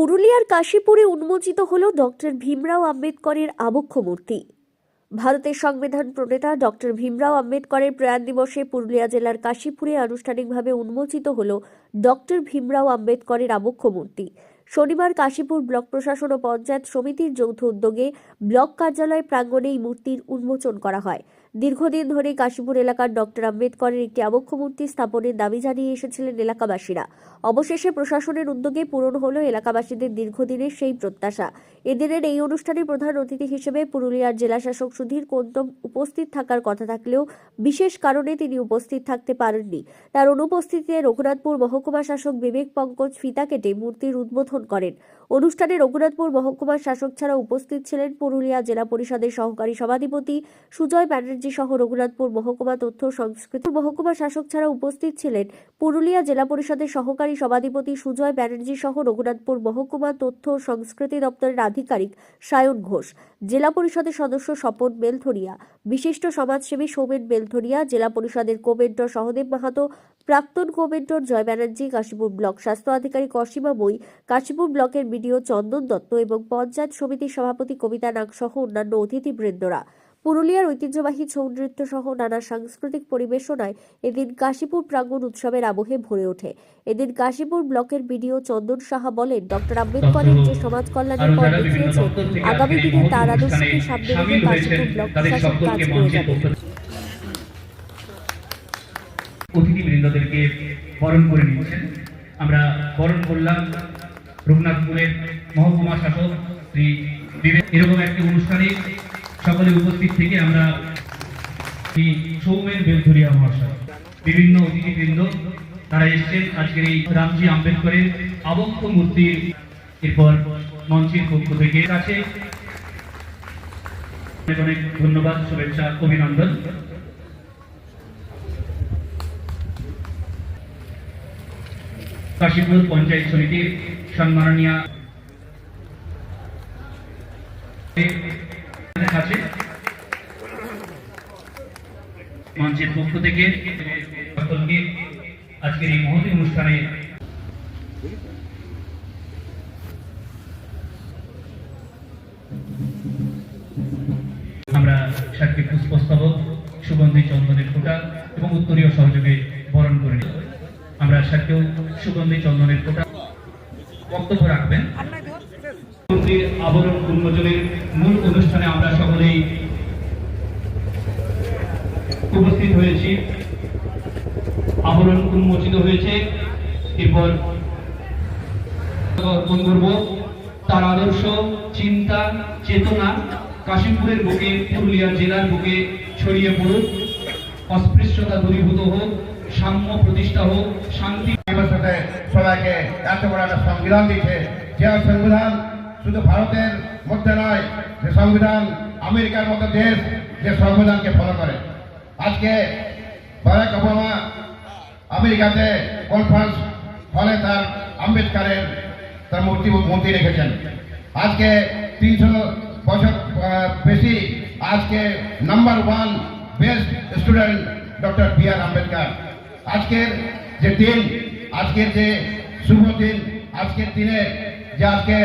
পুরুলিয়ার কাশীপুরে উন্মোচিত হল ডক্টর ভীমরাও আম্বেদকরের আবক্ষ মূর্তি। ভারতের সংবিধান প্রণেতা ডক্টর ভীমরাও আম্বেদকরের প্রয়াণ দিবসে পুরুলিয়া জেলার কাশীপুরে আনুষ্ঠানিকভাবে উন্মোচিত হল ডক্টর ভীমরাও আম্বেদকরের আবক্ষ মূর্তি। শনিবার কাশীপুর ব্লক প্রশাসন ও পঞ্চায়েত সমিতির যৌথ উদ্যোগে ব্লক কার্যালয় প্রাঙ্গণে এই মূর্তির উন্মোচন করা হয়। দীর্ঘদিন ধরে কাশীপুর এলাকার ডক্টর আম্বেদকরের একটি আবক্ষ মূর্তি স্থাপনের দাবি জানিয়ে এসেছিলেন এলাকাবাসীরা। অবশেষে প্রশাসনের উদ্যোগে পূরণ হল এলাকাবাসীদের দীর্ঘদিনের সেই প্রত্যাশা। এদিনের এই অনুষ্ঠানে প্রধান অতিথি হিসেবে পুরুলিয়ার জেলাশাসক সুধীর কোন্তম উপস্থিত থাকার কথা থাকলেও বিশেষ কারণে তিনি উপস্থিত থাকতে পারেননি। তার অনুপস্থিতিতে রঘুনাথপুর মহকুমা শাসক বিবেক পঙ্কজ ফিতা কেটে মূর্তির উদ্বোধন করেন। অনুষ্ঠানে রঘুনাথপুর মহকুমার শাসক ছাড়া উপস্থিত ছিলেন পুরুলিয়া জেলা পরিষদের সহকারী সভাধিপতি সুজয় ব্যানার্জি সহ রঘুনাথপুর মহকুমা তথ্য সংস্কৃতি মহকুমা শাসক ছাড়া উপস্থিত ছিলেন পুরুলিয়া জেলা পরিষদের সহকারী সভাধিপতি সুজয় ব্যানার্জি সহ রঘুনাথপুর মহকুমা তথ্য সংস্কৃতি দপ্তরের আধিকারিক সায়ন ঘোষ। জেলা পরিষদের সদস্য স্বপন বেলথরিয়া। বিশিষ্ট সমাজসেবী সৌমেন বেলথরিয়া, জেলা পরিষদের কোমেন্টর সহদেব মাহাতো, প্রাক্তন কোমেন্টর জয় ব্যানার্জি, কাশীপুর ব্লক স্বাস্থ্য আধিকারিক অসীমা বই, কাশীপুর ব্লকের বিডিও চন্দন দত্ত এবং পঞ্চায়েত সমিতির সভাপতি কবিতা নাগ সহ অন্যান্য অতিথিবৃন্দরা। পুরুলিয়ার ঐতিহ্যবাহী ছৌ নৃত্য সহ নানা সাংস্কৃতিক পরিবেশনায় এদিন কাশীপুর প্রাঙ্গণ উৎসবের আবহে ভরে ওঠে। এদিন কাশীপুর ব্লকের বিডিও চন্দন সাহা বলেন ডক্টর আম্বেদকরের যে সমাজ কল্যাণের পথ দেখিয়েছে আগামী দিনে তার আদর্শকে সামনে রেখে কাশীপুর ব্লক প্রশাসন কাজ করে যাবে। অতিথিবৃন্দদেরকে বরণ করে নিচ্ছেন। আমরা বরণ করলাম রঘুনাথপুরের মহকুমা শাসক শ্রী বিবেক। এরকম একটি অনুষ্ঠানে সকলে উপস্থিত থেকে আমরা সৌমেন বেলধুরিয়া মহাশয়, বিভিন্ন অতিথিবৃন্দ, তারা এসছেন। আজকের এই রামজি আম্বেদকরের আবক্ষ মূর্তির এরপর মঞ্চের পক্ষ থেকে কাছে অনেক অনেক ধন্যবাদ, শুভেচ্ছা, অভিনন্দন। কাশীপুর পঞ্চায়েত সমিতির সম্মাননীয় আছে মঞ্চের পক্ষ থেকে আজকের এই অনুষ্ঠানে আমরা সাতটি পুষ্পস্তবক, সুগন্ধি চন্দনের ফোঁটা এবং উত্তরীয় সহযোগে বরণ করে আমরা সাতকেও সুগন্ধি চন্দনের ফোঁটা বক্তব্য রাখবেন। মন্ত্রীর আবরণ উন্মোচনের মূল অনুষ্ঠানে আমরা সকলেই উপস্থিত হয়েছি। আবরণ উন্মোচিত হয়েছে। এরপর করব। তার আদর্শ, চিন্তা, চেতনা কাশীপুরের বুকে, পুরুলিয়া জেলার বুকে ছড়িয়ে পড়ুক। অস্পৃশ্যতা দূরীভূত হোক, সাম্য প্রতিষ্ঠা হোক, শান্তি সবাইকে এত বড় একটা সংবিধান দিয়েছে যে সংবিধান শুধু ভারতের মধ্যে নয়, যে সংবিধান আমেরিকার মতো দেশ, যে সংবিধানকে ফলো করে। আজকে বারাক ওবামা আমেরিকাতে কনফারেন্স হলে তার আম্বেদকারের, তার মূর্তি মূর্তি রেখেছেন। আজকে তিনশো বছর বেশি আজকে number one best student doctor B R Ambedkar. আজকের যে দিন, আজকের যে শুভ দিন, আজকের দিনে যে আজকে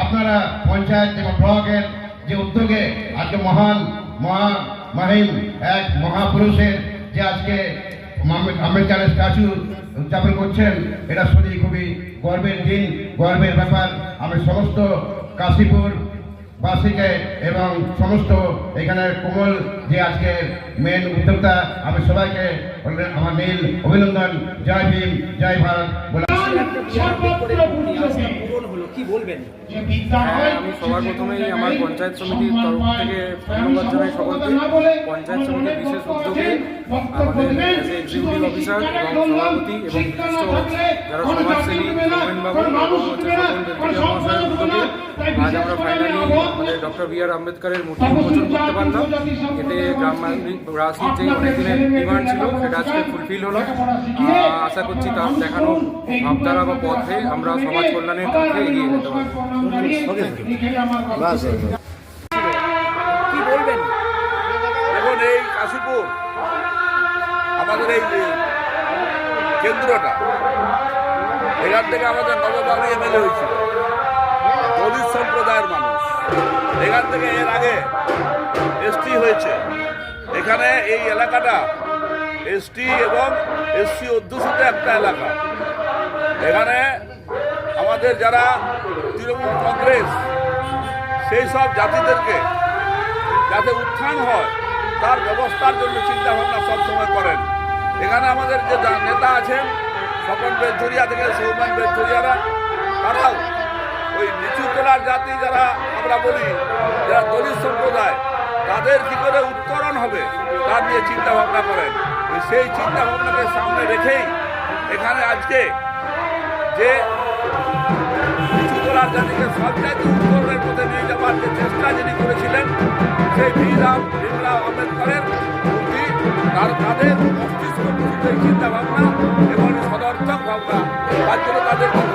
আপনারা পঞ্চায়েত এবং ব্লকের যে উদ্যোগে আজকে মহান মহা মাহিম এক মহাপুরুষের যে আজকে আম্বে- আম্বেদকারের স্ট্যাচু উদযাপন করছেন, এটা সত্যি খুবই গর্বের দিন, গর্বের ব্যাপার। আমি সমস্ত কাশীপুর বাসীকে এবং সমস্ত এখানে কোমল যে আজকে মেন উদ্যোক্তা, আমি সবাইকে আমার নীল অভিনন্দন। জয় ভীম, জয় ভারত আমি সবার প্রথমেই আমার পঞ্চায়েত সমিতির তরফ থেকে ধন্যবাদ জানাই সকলকে। পঞ্চায়েত সমিতির বিশেষ উদ্যোগে আমাদের এক্সিকিউটিভ অফিসার এবং সভাপতি এবং যারা সমাজসেবী উদ্যোগে আজ আমরা ফাইনালি আমাদের ডক্টর বি আর আম্বেদকরের মূর্তি উন্মোচন করতে পারলাম। এতে গ্রামাঞ্চলিক রাজনীতি যে অনেকদিনের ডিমান্ড ছিল সেটা আজকে ফুলফিল হলো। আশা করছি তার দেখানো ভাবধারা বা পথে আমরা সমাজ কল্যাণের পথে এগিয়ে যেতে পারব এখন এই কাশীপুর আমাদের এই কেন্দ্রটা এখান থেকে আমাদের নববাবু এমএলএ হয়েছিল এখান থেকে এর আগে এসটি হয়েছে এখানে এই এলাকাটা এসটি এবং এসসি অধ্যুষিত একটা এলাকা এখানে আমাদের যারা তৃণমূল কংগ্রেস, সেই সব জাতিদেরকে যাতে উত্থান হয়, তার ব্যবস্থার জন্য চিন্তা ভাবনা সবসময় করেন। এখানে আমাদের যে নেতা আছেন, স্বপন বেলচুরিয়া থেকে সৌমান বেলচুরিয়ারা, তারাও ওই নিচু তোলার জাতি যারা আমরা বলি, যারা দলিত সম্প্রদায়, তাদের কি করে উত্তরণ হবে, তার নিয়ে চিন্তা ভাবনা করেন সেই চিন্তা ভাবনাকে সামনে রেখেই এখানে আজকে যে তোলার জাতিকে সবচাইতে উত্তরণের পথে নিয়ে যাওয়ার যে চেষ্টা যিনি করেছিলেন, সেই ভীরাম ভীমরাও আম্বেদকরের তার তাদের মস্তিষ্ক চিন্তা ভাবনা এবং সদর্থক ভাবনা, তার জন্য জানাই